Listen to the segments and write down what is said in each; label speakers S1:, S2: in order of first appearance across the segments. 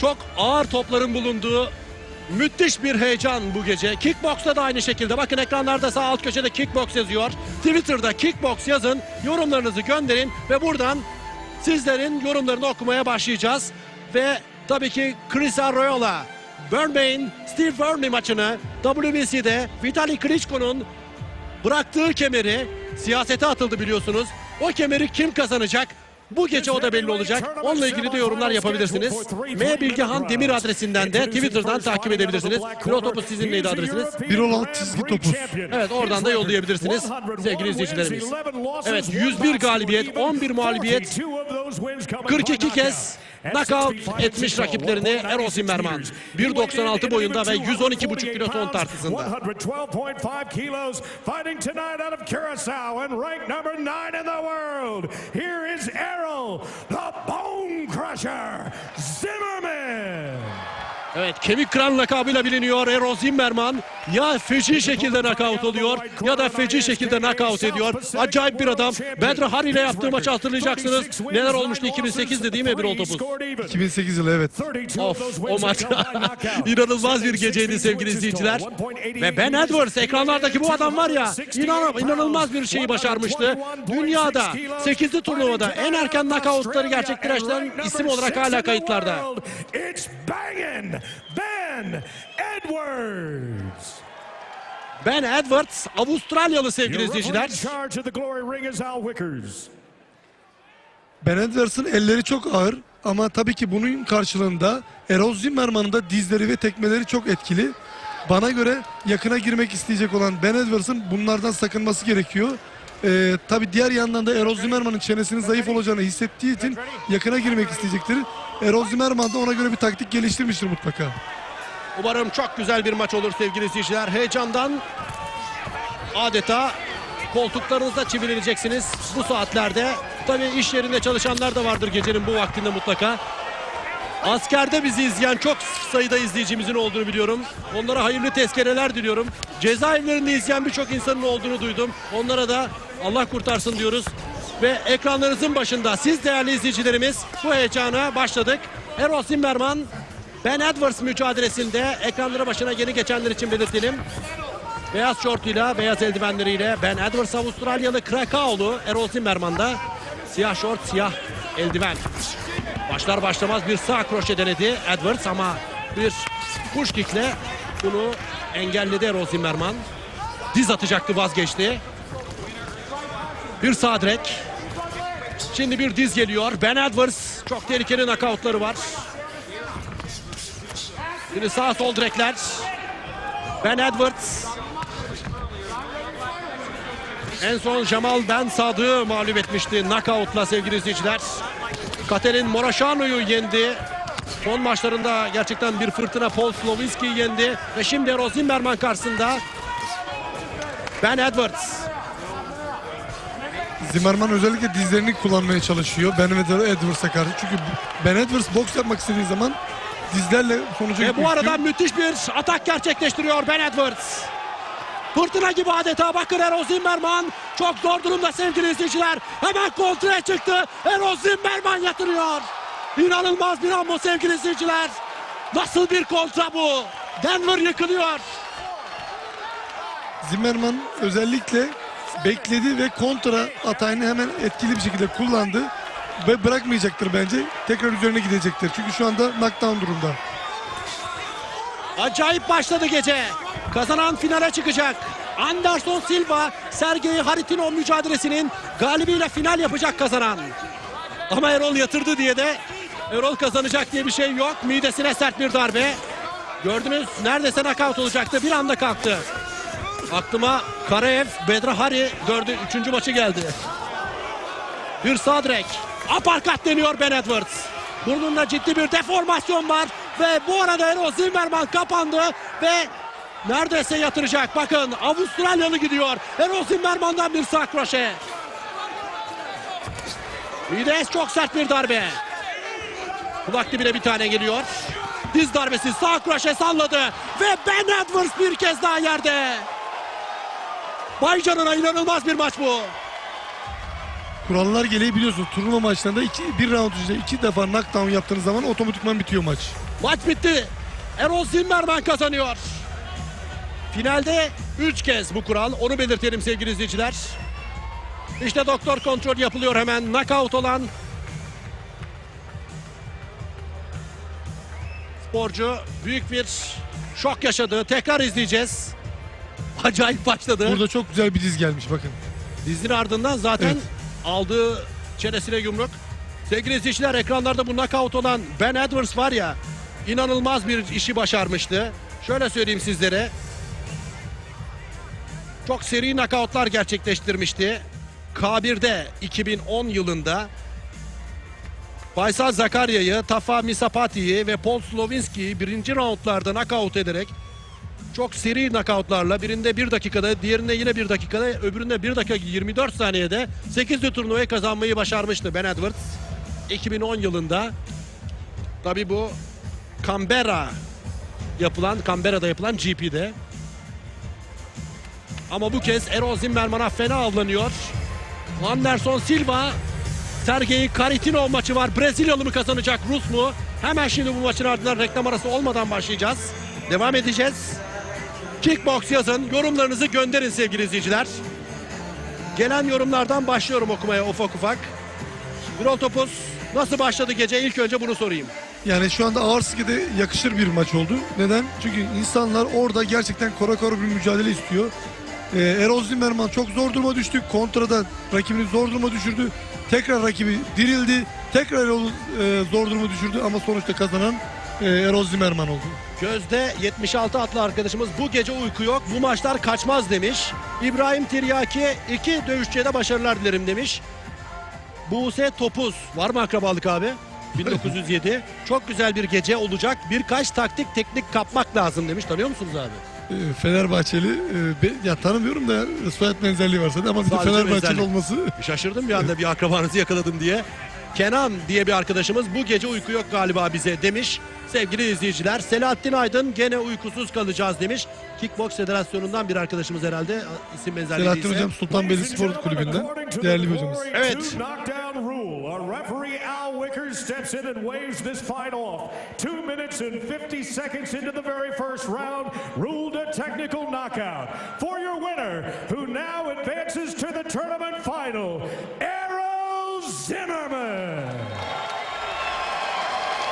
S1: Çok ağır topların bulunduğu müthiş bir heyecan bu gece. Kickbox'ta da aynı şekilde. Bakın ekranlarda sağ alt köşede kickbox yazıyor. Twitter'da kickbox yazın. Yorumlarınızı gönderin ve buradan sizlerin yorumlarını okumaya başlayacağız. Ve tabii ki Chris Arroyola, Burnbane, Steve Burnley maçını WBC'de Vitali Klitschko'nun bıraktığı kemeri siyasete atıldı biliyorsunuz. O kemeri kim kazanacak? Bu gece o da belli olacak. Onunla ilgili de yorumlar yapabilirsiniz. M Bilgehan Demir adresinden de Twitter'dan takip edebilirsiniz. Kilo topu sizin neydi adresiniz?
S2: 1.16 çizgi topuz.
S1: Evet oradan da yollayabilirsiniz sevgili izleyicilerimiz. Evet 101 galibiyet, 11 mağlubiyet, 42 kez knockout etmiş rakiplerini Erol Zimmerman. 1.96 boyunda ve 112,5 kilo ton tartısında.
S3: 112.5 kilos fighting tonight out of Curacao and ranked number nine in the world. Here is Errol, the Bone Crusher Zimmerman.
S1: Evet kemik kıran lakabıyla biliniyor Erol Zimmerman. Ya feci şekilde knockout oluyor ya da feci şekilde knockout ediyor. Acayip bir adam. Bedra Hari ile yaptığı maçı hatırlayacaksınız. Neler olmuştu 2008'de değil mi Birol Topuz?
S2: 2008 yılı evet.
S1: Of o maç inanılmaz bir geceydi sevgili izleyiciler. Ve Ben Edwards ekranlardaki bu adam var ya inan, inanılmaz bir şeyi başarmıştı. Dünyada 8'li turnuvada en erken knockoutları gerçekleştiren isim olarak hala kayıtlarda.
S3: Ben Edwards.
S1: Ben Edwards Avustralyalı sevgili izleyiciler.
S3: charge of the Glory Ring is Al Wickers.
S2: Ben Edwards'ın elleri çok ağır ama tabii ki bunun karşılığında Erol Zimmerman'ın da dizleri ve tekmeleri çok etkili. Bana göre yakına girmek isteyecek olan Ben Edwards'ın bunlardan sakınması gerekiyor. Ee, tabii diğer yandan da Erol Zimmerman'ın çenesinin zayıf olacağını hissettiği için yakına girmek isteyecektir. Erol Zimmerman da ona göre bir taktik geliştirmiştir mutlaka.
S1: Umarım çok güzel bir maç olur sevgili izleyiciler. Heyecandan adeta koltuklarınızda çivileneceksiniz bu saatlerde. Tabii iş yerinde çalışanlar da vardır gecenin bu vaktinde mutlaka. Askerde bizi izleyen çok sayıda izleyicimizin olduğunu biliyorum. Onlara hayırlı tezkereler diliyorum. Cezaevlerinde izleyen birçok insanın olduğunu duydum. Onlara da Allah kurtarsın diyoruz. Ve ekranlarınızın başında siz değerli izleyicilerimiz bu heyecana başladık. Erol Zimmerman Ben Edwards mücadelesinde ekranları başına yeni geçenler için belirtelim. Beyaz şortuyla, beyaz eldivenleriyle Ben Edwards Avustralyalı Krakaoğlu Erol Zimmerman da siyah şort, siyah eldiven. Başlar başlamaz bir sağ kroşe denedi Edwards ama bir push kickle bunu engelledi Erol Zimmerman. Diz atacaktı vazgeçti. Bir sağ direk. Şimdi bir diz geliyor. Ben Edwards çok tehlikeli knockoutları var. Şimdi sağ sol direkler. Ben Edwards. En son Jamal Ben Sadık'ı mağlup etmişti knockoutla sevgili izleyiciler. Katerin Moraşano'yu yendi. Son maçlarında gerçekten bir fırtına Paul Slovinski'yi yendi. Ve şimdi Erol Zimmerman karşısında Ben Edwards.
S2: Zimmerman özellikle dizlerini kullanmaya çalışıyor Ben Edwards'a karşı. Çünkü Ben Edwards boks yapmak istediği zaman dizlerle sonuca
S1: Ve bu arada
S2: istiyor.
S1: müthiş bir atak gerçekleştiriyor Ben Edwards. Fırtına gibi adeta bakın Erol Zimmerman çok zor durumda sevgili izleyiciler. Hemen kontraya çıktı. Erol Zimmerman yatırıyor. İnanılmaz bir an bu sevgili izleyiciler. Nasıl bir kontra bu? Denver yıkılıyor.
S2: Zimmerman özellikle bekledi ve kontra atağını hemen etkili bir şekilde kullandı. Ve bırakmayacaktır bence. Tekrar üzerine gidecektir. Çünkü şu anda knockdown durumda.
S1: Acayip başladı gece. Kazanan finale çıkacak. Anderson Silva, Sergey Haritinov mücadelesinin galibiyle final yapacak kazanan. Ama Erol yatırdı diye de Erol kazanacak diye bir şey yok. Midesine sert bir darbe. Gördünüz neredeyse nakavt olacaktı. Bir anda kalktı. Aklıma Karaev, Bedra Hari dördü, üçüncü maçı geldi. Bir sağ direk. Aparkat deniyor Ben Edwards. Burnunda ciddi bir deformasyon var. Ve bu arada Erol Zimmerman kapandı ve neredeyse yatıracak. Bakın Avustralyalı gidiyor. Erol Zimmerman'dan bir sağ kroşe. Mides çok sert bir darbe. Kulak dibine bir tane geliyor. Diz darbesi sağ kroşe salladı. Ve Ben Edwards bir kez daha yerde. Bay canına inanılmaz bir maç bu.
S2: kurallar gereği biliyorsunuz turnuva maçlarında iki, bir round içinde iki defa knockdown yaptığınız zaman otomatikman bitiyor maç.
S1: Maç bitti. Erol Zimmerman kazanıyor. Finalde 3 kez bu kural. Onu belirtelim sevgili izleyiciler. İşte doktor kontrol yapılıyor hemen. Knockout olan sporcu büyük bir şok yaşadı. Tekrar izleyeceğiz. Acayip başladı.
S2: Burada çok güzel bir diz gelmiş bakın.
S1: Dizinin ardından zaten
S2: Evet.
S1: aldığı çenesine yumruk. Sevgili izleyiciler ekranlarda bu knockout olan Ben Edwards var ya inanılmaz bir işi başarmıştı. Şöyle söyleyeyim sizlere. Çok seri knockoutlar gerçekleştirmişti. K1'de 2010 yılında Faysal Zakarya'yı, Tafa Misapati'yi ve Paul Slovinski'yi birinci roundlarda knockout ederek çok seri knockoutlarla birinde 1 dakikada, diğerinde yine 1 dakikada, öbüründe 1 dakika 24 saniyede 8'li turnuvayı kazanmayı başarmıştı Ben Edwards. 2010 yılında tabi bu Canberra yapılan, Canberra'da yapılan GP'de. Ama bu kez Erol Zimmerman'a fena avlanıyor. Anderson Silva Sergey Karitinov maçı var. Brezilyalı mı kazanacak Rus mu? Hemen şimdi bu maçın ardından reklam arası olmadan başlayacağız. Devam edeceğiz. Kickbox yazın. Yorumlarınızı gönderin sevgili izleyiciler. Gelen yorumlardan başlıyorum okumaya ufak ufak. Birol Topuz nasıl başladı gece? İlk önce bunu sorayım.
S2: Yani şu anda ağır skide yakışır bir maç oldu. Neden? Çünkü insanlar orada gerçekten kora kora bir mücadele istiyor. Ee, Erol Zimmerman çok zor duruma düştü. Kontrada rakibini zor duruma düşürdü. Tekrar rakibi dirildi. Tekrar Erol'u e, zor duruma düşürdü ama sonuçta kazanan e, Erol Zimmerman oldu.
S1: Gözde 76 adlı arkadaşımız bu gece uyku yok. Bu maçlar kaçmaz demiş. İbrahim Tiryaki iki dövüşçüye de başarılar dilerim demiş. Buse Topuz var mı akrabalık abi? 1907. Çok güzel bir gece olacak. Birkaç taktik teknik kapmak lazım demiş. Tanıyor musunuz abi?
S2: E, Fenerbahçeli e, be- ya tanımıyorum da soyad benzerliği varsa da ama bir de
S1: Sadece
S2: Fenerbahçeli
S1: benzerlik.
S2: olması
S1: Şaşırdım bir anda bir akrabanızı yakaladım diye. Kenan diye bir arkadaşımız bu gece uyku yok galiba bize demiş. Sevgili izleyiciler Selahattin Aydın gene uykusuz kalacağız demiş. Kickbox Federasyonu'ndan bir arkadaşımız herhalde isim benzerliği
S2: Selahattin
S1: değilse.
S2: Hocam Sultanbeyli Spor Kulübü'nden değerli bir hocamız.
S1: Evet.
S3: Steps in and waves this fight off. Two minutes and 50 seconds into the very first round, ruled a technical knockout. For your winner, who now advances to the tournament final,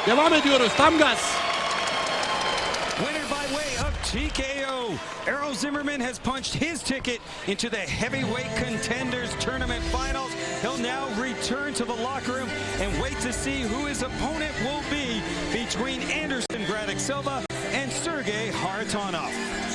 S1: Devam ediyoruz tam gaz.
S4: Winner by way of TKO. Errol Zimmerman has punched his ticket into the heavyweight contenders tournament finals. He'll now return to the locker room and wait to see who his opponent will be between Anderson Braddock Silva and Sergey Haratonov.